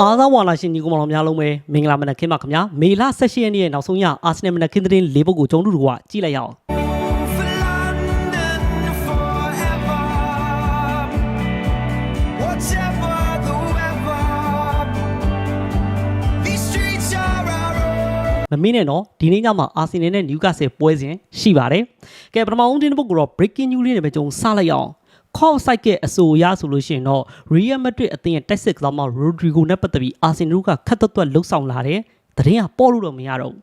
အားသာဝါလာရှင်ညီကောင်မောင်များလုံးပဲမင်္ဂလာမနက်ခင်းပါခင်ဗျာမေလ16ရက်နေ့ရဲ့နောက်ဆုံးရအာဆင်နယ်မနက်ခင်းသတင်း၄ပုဒ်ကိုကျွန်တော်တို့ကကြည့်လိုက်ရအောင် for London forever. Whatever the weather, these streets are our own. မမင်းနဲ့တော့ဒီနေ့ညမှာအာဆင်နယ်နဲ့နျူကာဆယ်ပွဲစဉ်ရှိပါတယ်ကဲပထမဦးသတင်းတစ်ပုဒ်ကတော့ breaking news လေးနဲ့ပဲကျွန်တော်စလိုက်ရအောင် ခေါက်ဆိုင်ကအဆိုအရဆိုလို့ရှိရင်တော့ Real Madrid အသင်းရဲ့တက်စစ်ကစားမ Rodrigo နဲ့ပတ်သက်ပြီးအာဆင်နယ်ကခတ်သက်သက်လှုပ်ဆောင်လာတယ်သတင်းကပေါ်လို့တော့မရတော့ဘူး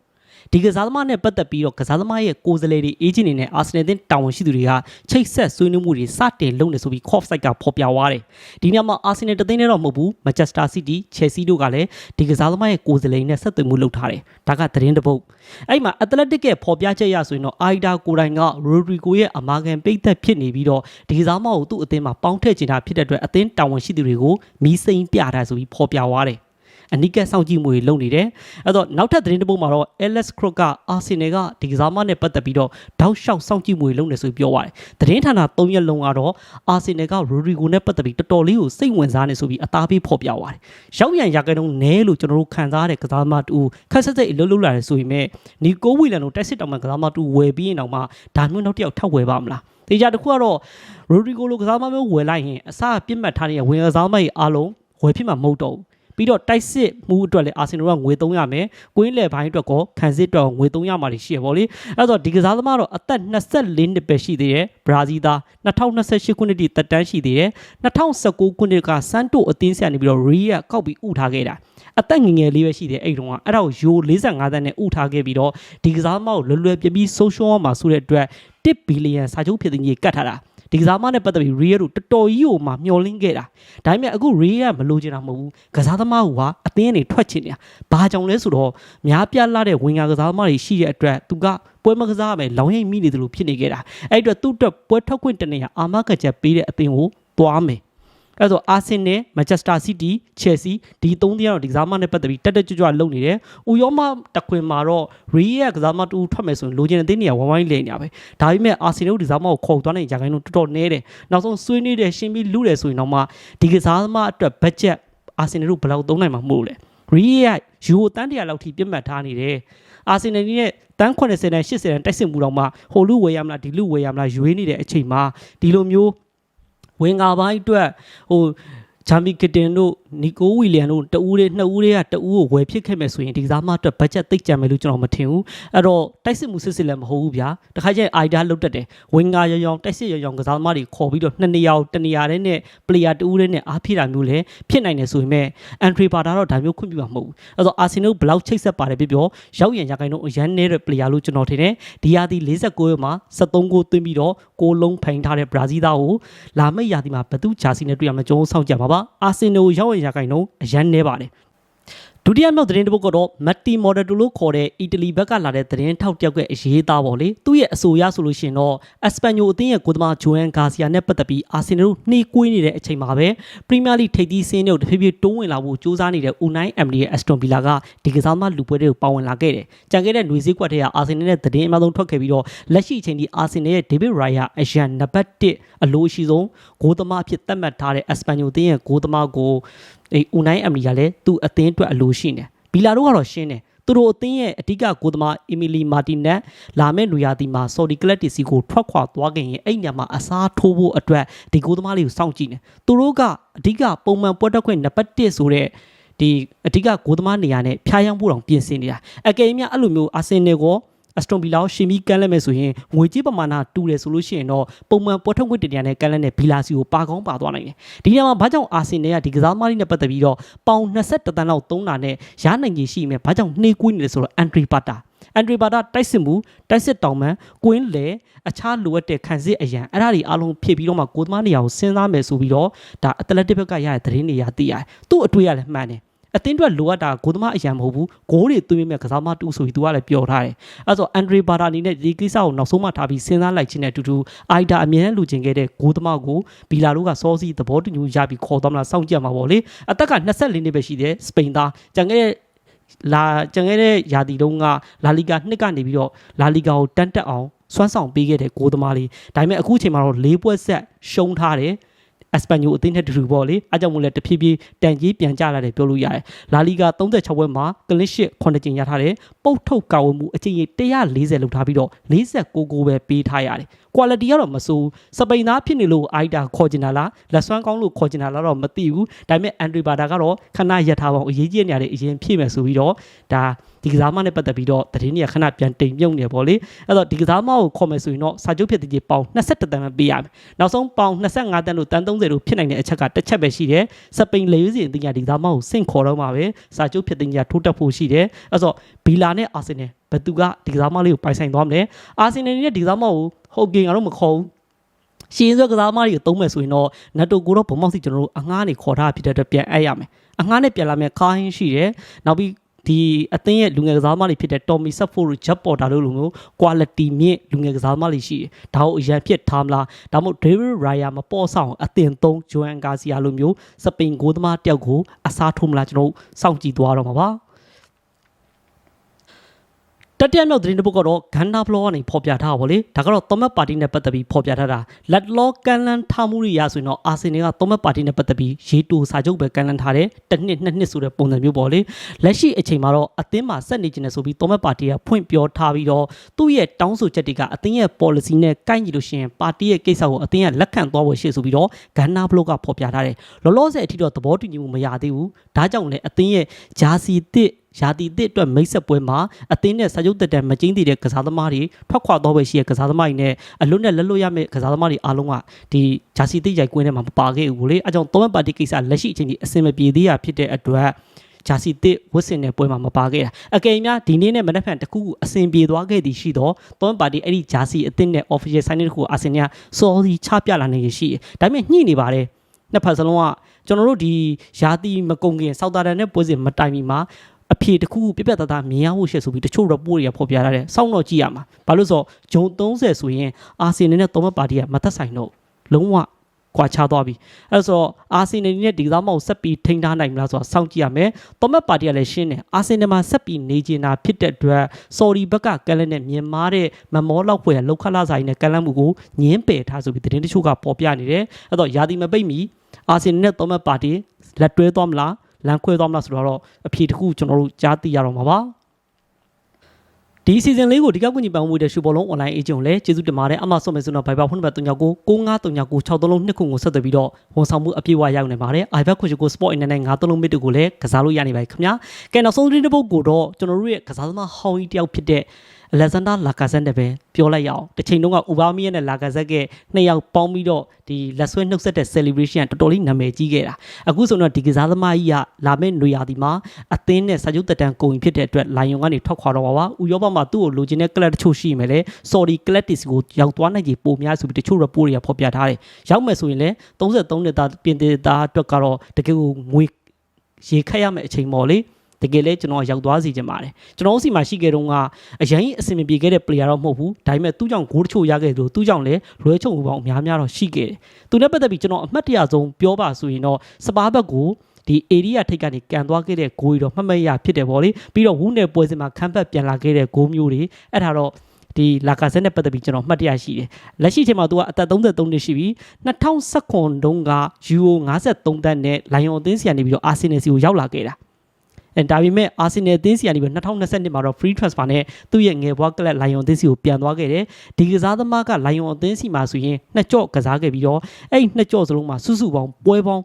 ဒီကစားသမားနဲ့ပတ်သက်ပြီးတော့ကစားသမားရဲ့ကိုယ်စားလှယ်တွေအေဂျင့်တွေနဲ့အာဆင်နယ်တင်တာဝန်ရှိသူတွေကချိတ်ဆက်ဆွေးနွေးမှုတွေစတင်လုပ်နေဆိုပြီး Cof site ကဖော်ပြသွားတယ်။ဒီညမှာအာဆင်နယ်တသိန်းနဲ့တော့မဟုတ်ဘူး။ Manchester City, Chelsea တို့ကလည်းဒီကစားသမားရဲ့ကိုယ်စားလှယ်နဲ့ဆက်သွယ်မှုလုပ်ထားတယ်။ဒါကသတင်းတစ်ပုဒ်။အဲ့မှာ Athletic ရဲ့ဖော်ပြချက်ရဆိုရင်တော့ Aida ကိုယ်တိုင်က Rodrigo ရဲ့အမာခံပိတ်သက်ဖြစ်နေပြီးတော့ဒီကစားသမားကိုသူ့အသင်းမှာပေါင်းထည့်ချင်တာဖြစ်တဲ့အတွက်အသင်းတာဝန်ရှိသူတွေကိုမီးစိမ်းပြတာဆိုပြီးဖော်ပြသွားတယ်။ အနိကစောင့်ကြည့်မှုတွေလုပ်နေတယ်အဲ့တော့နောက်ထပ်သတင်းတစ်ပုဒ်မှာတော့ Alex Crook ကအာဆင်နယ်ကဒီကစားမနဲ့ပတ်သက်ပြီးတော့တောက်လျှောက်စောင့်ကြည့်မှုတွေလုပ်နေဆိုပြီးပြောပါတယ်သတင်းဌာန၃ရက်လုံးကတော့အာဆင်နယ်က Rodrigo နဲ့ပတ်သက်ပြီးတော်တော်လေးကိုစိတ်ဝင်စားနေဆိုပြီးအသားပေးဖော်ပြပါတယ်ရောက်ရန်ရာခိုင်နှုန်းနဲလို့ကျွန်တော်တို့ခံစားရတဲ့ကစားမတူခက်ဆက်ဆက်အလုပ်လုပ်လာတယ်ဆိုရင်မဲ့နီကိုဝီလန်တို့တက်စစ်တောင်မှကစားမတူဝယ်ပြီးရင်တော့မှဒါမျိုးနောက်တစ်ယောက်ထပ်ဝယ်ပါမလားတေချာတစ်ခုကတော့ Rodrigo လိုကစားမမျိုးဝယ်လိုက်ရင်အစပြစ်မှတ်ထားနေတဲ့ဝင်ကစားမကြီးအားလုံးဝယ်ဖြစ်မှာမဟုတ်တော့ဘူး ပြီးတော့တိုက်စစ်မှုအတွက်လည်းအာဆင်နယ်ကငွေ300မယ်။ကွင်းလယ်ပိုင်းအတွက်ကောခံစစ်တော့ငွေ300မှရှိရပါလေ။အဲ့တော့ဒီကစားသမားတော့အသက်24နှစ်ပဲရှိသေးတယ်။ဘရာဇီးသား2028ခုနှစ်ထိတက်တန်းရှိသေးတယ်။2019ခုနှစ်ကစန်တိုအသင်းဆရာနေပြီးတော့ရီးရကောက်ပြီးဥထားခဲ့တာ။အသက်ငယ်ငယ်လေးပဲရှိတယ်အဲ့တုန်းကအဲ့ဒါကိုယို45သန်းနဲ့ဥထားခဲ့ပြီးတော့ဒီကစားသမားကိုလွယ်လွယ်ပြပြီးဆုံးရှုံးအောင်မှာဆိုတဲ့အတွက်1ဘီလီယံစာချုပ်ဖြစ်တဲ့ကြီးကတ်ထားတာ ဒီကစားသမားနဲ့ပတ်သက်ပြီး Real တို့တော်တော်ကြီးကိုမှမျောလင်းခဲ့တာဒါပေမဲ့အခု Real ကမလိုချင်တာမဟုတ်ဘူးကစားသမားကအသင်းနေထွက်ချင်နေတာဘာကြောင့်လဲဆိုတော့များပြားလာတဲ့ဝင်ငါကစားသမားတွေရှိတဲ့အတွက်သူကပွဲမကစားရမယ်လောင်ရိပ်မိနေတယ်လို့ဖြစ်နေခဲ့တာအဲ့အတွက်သူ့အတွက်ပွဲထွက်ခွင့်တနေရအာမကချက်ပေးတဲ့အသင်းကိုသွားမယ် အဲ့တော့အာဆင်နယ်မန်ချက်စတာစီးတီးချယ်ဆီဒီသုံးသင်းကတော့ဒီကစားမနဲ့ပတ်သက်ပြီးတက်တက်ကြွကြွလုပ်နေတယ်။ဥရောမတခွင်မှာတော့ရီးရဲ့ကစားမတူထွက်မယ်ဆိုရင်လိုချင်တဲ့တင်းနေရဝိုင်းဝိုင်းလဲနေရပဲ။ဒါပေမဲ့အာဆင်နယ်ဒီကစားမကိုခေါ်သွားနိုင်ကြခိုင်းတော့တော်တော်နည်းတယ်။နောက်ဆုံးဆွေးနွေးတယ်ရှင်းပြီးလူတယ်ဆိုရင်တော့မှဒီကစားသမားအတွက်ဘတ်ဂျက်အာဆင်နယ်တို့ဘယ်လောက်သုံးနိုင်မှာမဟုတ်လဲ။ရီးရဲ့ယူတန်းတရာလောက်ထိပြတ်မှတ်ထားနေတယ်။အာဆင်နယ်နဲ့တန်း80နဲ့80နဲ့တိုက်စစ်မှုတော့မှဟိုလူဝယ်ရမလားဒီလူဝယ်ရမလားရွေးနေတဲ့အချိန်မှာဒီလိုမျိုး ဝင်ငါပိုင်းအတွက်ဟို ဂျာမီကတင်တို့နီကိုဝီလျံတို့တဦးလေးနှစ်ဦးလေးကတဦးကိုဝယ်ဖြစ်ခဲ့မယ်ဆိုရင်ဒီကစားမအတွက်ဘတ်ဂျက်သိပ်ကြံမယ်လို့ကျွန်တော်မထင်ဘူးအဲ့တော့တိုက်စစ်မှုစစ်စစ်လည်းမဟုတ်ဘူးဗျာတခါကျရင်အိုင်ဒါလုတ်တက်တယ်ဝင်ငါရရောင်တိုက်စစ်ရရောင်ကစားသမားတွေခေါ်ပြီးတော့နှစ်နေရာကိုတနေရာတည်းနဲ့ပလေယာတဦးလေးနဲ့အားဖြည့်တာမျိုးလည်းဖြစ်နိုင်တယ်ဆိုရင်မဲ့အန်ထရီပါတာတော့ဒါမျိုးခွင့်ပြုမှာမဟုတ်ဘူးအဲ့တော့အာဆင်နယ်ဘလောက်ချိတ်ဆက်ပါတယ်ပြောပြောရောက်ရန်ရခိုင်တော့အရန်နေတဲ့ပလေယာလို့ကျွန်တော်ထင်တယ်ဒီယာဒီ49ရက်မှာ73ဂိုးသွင်းပြီးတော့ကိုလုံးဖိန်ထားတဲ့ဘရာဇီးသားကိုလာမယ့်ရာသီမှာဘသူဂျာစီနဲ့တွေ့ရမယ်ကျွန်တော်စောင့်ကြပါပါအာဆင်နယ်ကိုရောက်ရရခိုင်တော့အရန်နေပါတယ် ဒုတိယမြောက်သတင်းတစ်ပုဒ်ကတော့မက်တီမော်ဒယ်တိုလို့ခေါ်တဲ့အီတလီဘက်ကလာတဲ့သတင်းထောက်တစ်ယောက်ရဲ့အရေးသားပေါ့လေသူ့ရဲ့အဆိုအရဆိုလို့ရှိရင်တော့အက်စပန်ညိုအသင်းရဲ့ကိုသမားဂျိုအန်ဂါစီယာနဲ့ပတ်သက်ပြီးအာဆင်နယ်တို့နှေးကွေးနေတဲ့အချိန်မှာပဲပရီးမီးယားလိထိပ်သီးဆင်းတွေကိုတဖြည်းဖြည်းတိုးဝင်လာဖို့ကြိုးစားနေတဲ့ဦးနိုင်အမ်ဒီရဲ့အက်စတွန်ဗီလာကဒီကစားသမားလူပွဲတွေကိုပါဝင်လာခဲ့တယ်။ကြံခဲ့တဲ့ຫນွေစည်းကွက်ထဲကအာဆင်နယ်နဲ့သတင်းအများဆုံးထွက်ခဲ့ပြီးတော့လက်ရှိအချိန်ထိအာဆင်နယ်ရဲ့ဒေးဗစ်ရိုင်ယာအရန်နံပါတ်1အလိုရှိဆုံးဂိုးသမားအဖြစ်သတ်မှတ်ထားတဲ့အက်စပန်ညိုအသင်းရဲ့ဂိုးသမားကို အဲဦးနိုင်အမ်ဒီကလည်းသူ့အသင်းအတွက်အလိုရှိနေတယ်။ဗီလာတို့ကတော့ရှင်းတယ်။သူတို့အသင်းရဲ့အဓိကကိုသမားအီမီလီမာတင်နက်လာမယ့်နွေရာသီမှာဆော်ဒီကလပ်တီစီကိုထွက်ခွာသွားခင်ရင်အဲ့ညမှာအစားထိုးဖို့အတွက်ဒီကိုသမားလေးကိုစောင့်ကြည့်နေသူတို့ကအဓိကပုံမှန်ပွဲတက်ခွင့်နံပါတ်1ဆိုတဲ့ဒီအဓိကကိုသမားနေရာနဲ့ဖျားယောင်းဖို့တောင်ပြင်ဆင်နေတာအကယ်၍အဲ့လိုမျိုးအာဆင်နယ်ကို အစတွန်ဗီလာကိုရှင်ပြီးကမ်းလက်မယ်ဆိုရင်ငွေကြေးပမာဏတူတယ်ဆိုလို့ရှိရင်တော့ပုံမှန်ပွဲထုတ်ခွင့်တင်ရတဲ့ကမ်းလက်နဲ့ဗီလာစီကိုပါကောင်းပါသွားနိုင်တယ်ဒီညမှာဘာကြောင့်အာဆင်နယ်ကဒီကစားသမားလေးနဲ့ပတ်သက်ပြီးတော့ပေါင်21တန်းလောက်သုံးတာနဲ့ရနိုင်ကြီးရှိမယ်ဘာကြောင့်နှေးကွေးနေလဲဆိုတော့အန်ဒရီပါတာအန်ဒရီပါတာတိုက်စစ်မှုတိုက်စစ်တောင်မန်ကွင်းလေအခြားလိုအပ်တဲ့ခံစစ်အရန်အဲ့ဒါတွေအားလုံးဖြစ်ပြီးတော့မှကိုသမားနေရာကိုစဉ်းစားမယ်ဆိုပြီးတော့ဒါအတလက်တစ်ဘက်ကရတဲ့သတင်းတွေရသိရတယ်သူ့အတွေ့ရလည်းမှန်တယ် အတင်းအတွက်လိုအပ်တာကိုသမားအရန်မဟုတ်ဘူးဂိုးတွေသွင်းမဲ့ကစားမတူဆိုပြီးသူကလည်းပြောထားတယ်အဲဆိုအန်ဒရီဘာတာအနေနဲ့ဒီကိစ္စကိုနောက်ဆုံးမှထားပြီးစဉ်းစားလိုက်ခြင်းနဲ့အတူတူအိုက်တာအမြဲတမ်းလူချင်ခဲ့တဲ့ဂိုးသမားကိုဘီလာတို့ကစောစီသဘောတူညီရပြီးခေါ်သွားမလားစောင့်ကြည့်ရမှာပေါ့လေအသက်က24နှစ်ပဲရှိတယ်စပိန်သားကြံခဲ့တဲ့လာကြံခဲ့တဲ့ယာတီတုံးကလာလီဂါနှစ်ကနေပြီးတော့လာလီဂါကိုတန်းတက်အောင်စွမ်းဆောင်ပေးခဲ့တဲ့ဂိုးသမားလေးဒါပေမဲ့အခုချိန်မှာတော့၄ပွဲဆက်ရှုံးထားတယ် က်စပန်ညိုအသင်းနဲ့တူတူပေါ့လေအားကြောင့်မို့လဲတဖြည်းဖြည်းတန်ကြီးပြန်ကျလာတယ်ပြောလို့ရတယ်လာလီဂါ36ပွဲမှာကလစ်ရှစ်9ကြိမ်ရထားတယ်ပုတ်ထုတ်ကာဝမှုအကြိမ်ကြီး140လောက်ထားပြီးတော့46ကိုပဲပေးထားရတယ် quality ကတော့မဆိုးစပိန်သားဖြစ်နေလို့အိုက်တာခေါ်ကျင်တာလားလက်စွမ်းကောင်းလို့ခေါ်ကျင်တာလားတော့မသိဘူးဒါပေမဲ့အန်ဒရီဘာတာကတော့ခဏရက်ထားပါအောင်အရေးကြီးတဲ့နေရာတွေအရင်ဖြည့်မယ်ဆိုပြီးတော့ဒါ ဒီကစားမနဲ့ပတ်သက်ပြီးတော့သတင်းတွေကခဏပြန်တိမ်မြုပ်နေပေါ့လေအဲ့တော့ဒီကစားမကိုခေါ်မယ်ဆိုရင်တော့စာချုပ်ဖြစ်တဲ့ကြီးပေါင်21တန်ပဲပေးရမယ်နောက်ဆုံးပေါင်25တန်လို့တန်30လို့ဖြစ်နိုင်တဲ့အချက်ကတစ်ချက်ပဲရှိတယ်စပိန်လေယူစီအသင်းကဒီကစားမကိုစင့်ခေါ်တော့မှာပဲစာချုပ်ဖြစ်တဲ့ကြီးထိုးတက်ဖို့ရှိတယ်အဲ့တော့ဘီလာနဲ့အာဆင်နယ်ဘယ်သူကဒီကစားမလေးကိုပိုင်ဆိုင်သွားမလဲအာဆင်နယ်နဲ့ဒီကစားမကိုဟုတ်ကင်ကတော့မခေါ်ဘူးရှင်းစွဲကစားသမားတွေကိုသုံးမယ်ဆိုရင်တော့နတ်တိုကိုတော့ဘုံမောက်စီကျွန်တော်တို့အငှားနေခေါ်ထားဖြစ်တဲ့အတွက်ပြန်အပ်ရမယ်အငှားနဲ့ပြန်လာမယ်ခိုင်းရှိတယ်နောက်ပြီး ဒီအသင်းရဲ့လူငယ်ကစားသမားတွေဖြစ်တဲ့ Tommy Sappho တို့ Jet Porter တို့လိုမျိုး quality မြင့်လူငယ်ကစားသမားတွေရှိတယ်ဒါကိုအရန်ဖြစ်ထားမလားဒါမှမဟုတ် David Raya မပေါ်ဆောင်အသင်သုံး Joan Garcia လိုမျိုးစပိန်ကိုသမားတယောက်ကိုအစားထိုးမလားကျွန်တော်တို့စောင့်ကြည့်သွားတော့မှာပါ တတိယမြောက်သတင်းတစ်ပုဒ်ကတော့ဂန်နာဖလောကနေဖော်ပြထားပါဗောလေဒါကတော့သောမတ်ပါတီနဲ့ပတ်သက်ပြီးဖော်ပြထားတာလက်လောကန်လန်ထားမှုတွေရဆိုရင်တော့အာဆင်နယ်ကသောမတ်ပါတီနဲ့ပတ်သက်ပြီးရေတူစာချုပ်ပဲကန်လန်ထားတယ်တစ်နှစ်နှစ်နှစ်ဆိုတဲ့ပုံစံမျိုးပေါ့လေလက်ရှိအချိန်မှာတော့အသင်းမှာဆက်နေကျင်တယ်ဆိုပြီးသောမတ်ပါတီကဖွင့်ပြောထားပြီးတော့သူ့ရဲ့တောင်းဆိုချက်တွေကအသင်းရဲ့ policy နဲ့ကိုက်ညီလို့ရှိရင်ပါတီရဲ့ကိစ္စကိုအသင်းကလက်ခံသွားဖို့ရှိဆိုပြီးတော့ဂန်နာဖလောကဖော်ပြထားတယ်လောလောဆယ်အထိတော့သဘောတူညီမှုမရသေးဘူးဒါကြောင့်လည်းအသင်းရဲ့ဂျာစီတစ် ရာတီတစ်အတွက်မိတ်ဆက်ပွဲမှာအသင်းနဲ့စာချုပ်တက်တဲ့မကျင်းတည်တဲ့ကစားသမားတွေထွက်ခွာတော့ပဲရှိတဲ့ကစားသမားတွေနဲ့အလွတ်နဲ့လက်လွတ်ရမယ့်ကစားသမားတွေအားလုံးကဒီဂျာစီတစ်ရိုက်ကွင်းထဲမှာမပါခဲ့ဘူးလေအဲကြောင့်သုံးပါတီကိစ္စလက်ရှိအချိန်ကြီးအဆင်မပြေသေးရဖြစ်တဲ့အတွက်ဂျာစီတစ်ဝစ်စင်တဲ့ပွဲမှာမပါခဲ့တာအကယ်၍များဒီနေ့နဲ့မနက်ဖြန်တစ်ခုခုအဆင်ပြေသွားခဲ့သည်ရှိတော့သုံးပါတီအဲ့ဒီဂျာစီအသင်းနဲ့ official signing တစ်ခုအာဆင်နယ်ကစောစီချပြလာနေရရှိတယ်ဒါပေမဲ့ညှိနေပါတယ်နှစ်ဖက်စလုံးကကျွန်တော်တို့ဒီယာတီမကုံခင်စောက်တာတန်နဲ့ပွဲစဉ်မတိုင်မီမှာ အဖြေတစ်ခုခုပြပြတသားမြင်ရဖို့ရှက်ဆိုပြီးတချို့ report တွေကဖော်ပြထားတယ်စောင့်တော့ကြည့်ရမှာဘာလို့ဆိုဂျုံ30ဆိုရင်အာဆင်နယ်နဲ့သုံးပါတီကမသက်ဆိုင်တော့လုံးဝကွာခြားသွားပြီအဲ့ဒါဆိုတော့အာဆင်နယ်နဲ့ဒီကစားမောက်ဆက်ပြီးထိန်းထားနိုင်မလားဆိုတာစောင့်ကြည့်ရမယ်။သောမတ်ပါတီကလည်းရှင်းတယ်။အာဆင်နယ်မှာဆက်ပြီးနေကျင်တာဖြစ်တဲ့အတွက်ဆော်ဒီဘက်ကကလန်နဲ့မြန်မာတဲ့မမောလောက်ဖွယ်လောက်ခလာဆိုင်နဲ့ကလန်မှုကိုညင်းပယ်ထားဆိုပြီးသတင်းတချို့ကပေါ်ပြနေတယ်။အဲ့တော့ယာတီမပိတ်မီအာဆင်နယ်နဲ့သောမတ်ပါတီလက်တွဲသွားမလား လမ်းခွဲသွားမလားဆိုတော့အဖြေတစ်ခုကျွန်တော်တို့ကြားသိရတော့မှာပါ။ဒီ season လေးကိုဒီကောက်ကွန်ကြီးပန်ဝေးတဲ့ရှူဘောလုံး online agent ကိုလည်းကျေးဇူးတင်ပါတယ်အမှဆုံးမယ်ဆိုတော့ Viber ဖုန်းနံပါတ်39ကို69399632နှစ်ခုကိုဆက်သွယ်ပြီးတော့ဝန်ဆောင်မှုအပြည့်အဝရောက်နေပါတယ် iPad ခွင့်ကို Sport Internet 9သုံးမစ်တို့ကိုလည်းကစားလို့ရနေပါပြီခင်ဗျာကဲနောက်ဆုံးသတင်းတစ်ပုဒ်ကိုတော့ကျွန်တော်တို့ရဲ့ကစားသမားဟောင်းကြီးတယောက်ဖြစ်တဲ့ Alexander Lacazette နဲ့ပဲပြောလိုက်ရအောင်တစ်ချိန်လုံးက Aubameyang နဲ့ Lacazette ကနှစ်ယောက်ပေါင်းပြီးတော့ဒီလက်ဆွဲနှုတ်ဆက်တဲ့ celebration ကတော်တော်လေးနာမည်ကြီးခဲ့တာအခုဆိုတော့ဒီကစားသမားကြီးကလာမယ့်နွေရာသီမှာအသင်းနဲ့စာချုပ်တက်တန်းကုန်ပြီဖြစ်တဲ့အတွက်လိုင်ယွန်ကနေထွက်ခွာတော့ပါပါဥရောပမှာသူ့ကိုလိုချင်တဲ့ club တချို့ရှိမယ်လေ sorry club တစ်ကိုရောက်သွားနိုင်ကြီးပုံများဆိုပြီးတချို့ report တွေကဖော်ပြထားတယ်ရောက်မယ်ဆိုရင်လည်း33နှစ်သားပြင်သစ်သားအတွက်ကတော့တကယ်ကိုငွေရေခက်ရမယ့်အချိန်ပေါ့လေ တကယ်လဲကျွန်တော်ရောက်သွားစီချင်ပါတယ်ကျွန်တော်တို့စီမှာရှိခဲ့တော့ကအရင်အဆင်မပြေခဲ့တဲ့ player တော့မဟုတ်ဘူးဒါပေမဲ့သူ့ကြောင့်ဂိုးတချို့ရခဲ့တယ်လို့သူ့ကြောင့်လည်းလွဲချုံမှုပေါင်းအများများတော့ရှိခဲ့တယ်သူနဲ့ပတ်သက်ပြီးကျွန်တော်အမှတ်တရဆုံးပြောပါဆိုရင်တော့စပါးဘက်ကိုဒီ area ထိတ်ကနေကန်သွားခဲ့တဲ့ဂိုးကြီးတော့မှတ်မရဖြစ်တယ်ဗောလေပြီးတော့ဝူးနယ်ပွဲစဉ်မှာခန်းဘက်ပြန်လာခဲ့တဲ့ဂိုးမျိုးတွေအဲ့ဒါတော့ဒီလာကာဆက်နဲ့ပတ်သက်ပြီးကျွန်တော်မှတ်တရရှိတယ်လက်ရှိချိန်မှာသူကအသက်33နှစ်ရှိပြီ2019တုန်းကယူရို53တန်းနဲ့လိုင်ယွန်အသင်းစီကနေပြီးတော့အာဆင်နယ်စီကိုရောက်လာခဲ့တာ အဲဒါပေမဲ့အာဆင်နယ်အသင်းစီကနေပြီး2020မှာတော့ free transfer နဲ့သူ့ရဲ့ငယ်ဘွားကလပ်လိုင်ယွန်အသင်းစီကိုပြန်သွားခဲ့တယ်ဒီကစားသမားကလိုင်ယွန်အသင်းစီမှာဆိုရင်နှစ်ကြော့ကစားခဲ့ပြီးတော့အဲ့ဒီနှစ်ကြော့စလုံးမှာစုစုပေါင်းပွဲပေါင်း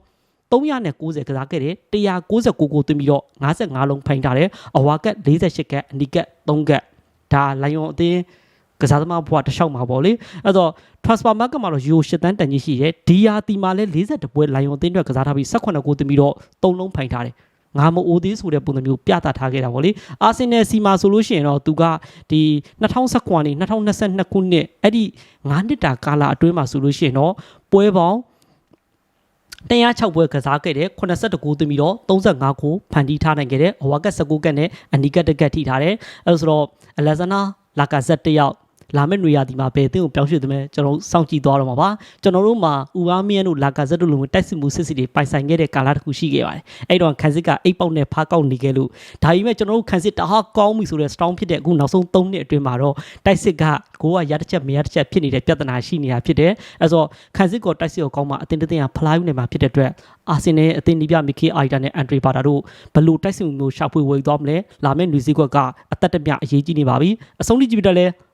390ကစားခဲ့တယ်199ကိုသွင်းပြီးတော့55လုံးဖိုင်ထားတယ်အဝါကက်48ကက်အနီကက်3ကက်ဒါလိုင်ယွန်အသင်းကစားသမားဘွားတစ်လျှောက်မှာပေါ့လေအဲ့တော့ transfer market မှာတော့ euro 8တန်းတန်ကြီးရှိတယ်ဒီယာတီမှာလည်း42ပွဲလိုင်ယွန်အသင်းအတွက်ကစားထားပြီး18ကိုသွင်းပြီးတော့3လုံးဖိုင်ထားတယ် ငါမအိုသေးဆိုတဲ့ပုံစံမျိုးပြသထားခဲ့တာဗောလေအာဆင်နယ်စီမာဆိုလို့ရှိရင်တော့သူကဒီ2019နဲ့2022ခုနှစ်အဲ့ဒီ9နှစ်တာကာလအတွင်းမှာဆိုလို့ရှိရင်တော့ပွဲပေါင်း106ပွဲကစားခဲ့တဲ့82ဂိုးသွင်းပြီးတော့35ဂိုးဖန်တီးထားနိုင်ခဲ့တဲ့အဝါကက်19ကက်နဲ့အနီကက်တကက်ထိထားတယ်အဲဒါဆိုတော့အလက်ဇနာလာကာဇက်တယောက် လာမယ့်နေရာဒီမှာဘယ်အသင်းကိုပြောင်းရွှေ့သမဲကျွန်တော်တို့စောင့်ကြည့်သွားတော့မှာပါကျွန်တော်တို့မှာဥပါမီယန်တို့လာကာဇက်တို့လိုမျိုးတိုက်စစ်မှုစစ်စစ်တွေပိုင်ဆိုင်ခဲ့တဲ့ကာလတစ်ခုရှိခဲ့ပါတယ်အဲ့တော့ခန်းစစ်ကအိတ်ပေါက်နဲ့ဖားကောက်နေခဲ့လို့ဒါပေမဲ့ကျွန်တော်တို့ခန်းစစ်တဟာကောင်းပြီဆိုတဲ့ strong ဖြစ်တဲ့အခုနောက်ဆုံး3နှစ်အတွင်းမှာတော့တိုက်စစ်ကကိုကရတစ်ချက်မရတစ်ချက်ဖြစ်နေတဲ့ပြဿနာရှိနေတာဖြစ်တယ်အဲ့တော့ခန်းစစ်ကောတိုက်စစ်ကောကောင်းမှာအသင်းတစ်သင်းကဖလားယူနေမှာဖြစ်တဲ့အတွက်အာဆင်နယ်အသင်းဒီပြမီခေအိုက်တာနဲ့အန်ဒရီဘာတာတို့ဘယ်လို့တိုက်စစ်မှုမျိုးရှာဖွေဝေသွားမလဲလာမယ့်လူစည်းကွက်ကအသက်တပြအရေးကြီးနေပါပြီအဆုံးထိကြည့်ပြတော့လဲ